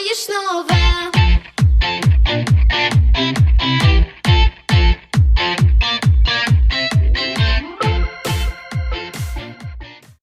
знаєш нове.